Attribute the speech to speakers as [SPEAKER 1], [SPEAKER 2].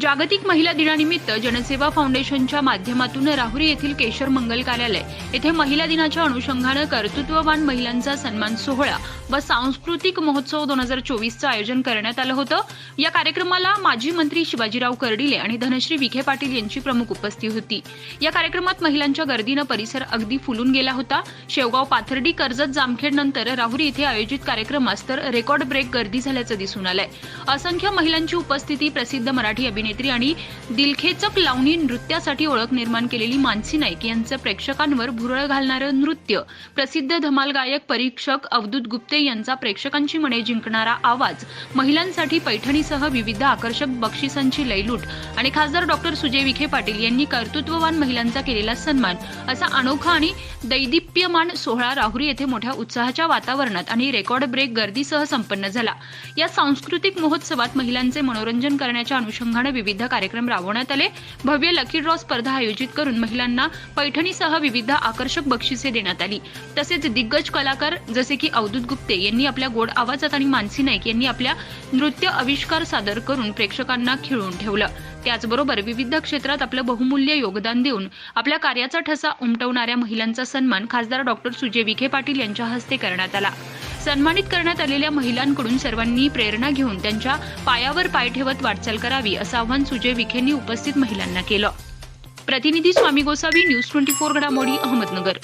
[SPEAKER 1] जागतिक महिला दिनानिमित्त जनसेवा फाउंडेशनच्या माध्यमातून राहुरी येथील केशर मंगल कार्यालय येथे महिला दिनाच्या अनुषंगानं कर्तृत्ववान महिलांचा सन्मान सोहळा व सांस्कृतिक महोत्सव दोन हजार चोवीसचं आयोजन करण्यात आलं होतं. या कार्यक्रमाला माजी मंत्री शिवाजीराव कर्डिले आणि धनश्री विखे पाटील यांची प्रमुख उपस्थिती होती. या कार्यक्रमात महिलांच्या गर्दीनं परिसर अगदी फुलून गेला होता. शेवगाव पाथर्डी कर्जत जामखेड नंतर राहुरी येथे आयोजित कार्यक्रमास तर रेकॉर्ड ब्रेक गर्दी झाल्याचं दिसून आलंय. असंख्य महिलांची उपस्थिती प्रसिद्ध मराठी अभिनेत्री आणि दिलखेचक लावणी नृत्यासाठी ओळख निर्माण केलेली मानसी नाईक यांचं प्रेक्षकांवर भुरळ घालणारं नृत्य. प्रसिद्ध धमाल गायक परीक्षक अवधूत गुप्ते यांचा प्रेक्षकांची मने जिंकणारा आवाज. महिलांसाठी पैठणीसह विविध आकर्षक बक्षिसांची लयलूट. आणि खासदार डॉक्टर सुजय विखे पाटील यांनी कर्तृत्ववान महिलांचा केलेला सन्मान. असा अनोखा आणि दैदिप्यमान सोहळा राहुरी येथे मोठ्या उत्साहाच्या वातावरणात आणि रेकॉर्ड ब्रेक गर्दीसह संपन्न झाला. या सांस्कृतिक महोत्सवात महिलांचे मनोरंजन करण्याच्या अनुषंगाने विविध कार्यक्रम राबवण्यात आले. भव्य लकी ड्रॉ स्पर्धा आयोजित करून महिलांना पैठणीसह विविध आकर्षक बक्षिसे देण्यात आली. तसेच दिग्गज कलाकार जसे की अवधूत गुप्ते यांनी आपल्या गोड आवाजात आणि मानसी नाईक यांनी आपल्या नृत्य आविष्कार सादर करून प्रेक्षकांना खिळून ठेवलं. त्याचबरोबर विविध क्षेत्रात आपलं बहुमूल्य योगदान देऊन आपल्या कार्याचा ठसा उमटवणाऱ्या महिलांचा सन्मान खासदार डॉक्टर सुजय विखे पाटील यांच्या हस्ते करण्यात आला. सन्मानित करण्यात आलेल्या महिलांकडून सर्वांनी प्रेरणा घेऊन त्यांच्या पायावर पाय ठेवत वाटचाल करावी असं आवाहन सुजय विखेंनी उपस्थित महिलांना केलं. प्रतिनिधी Swami Gosavi news twenty four घडामोडी अहमदनगर.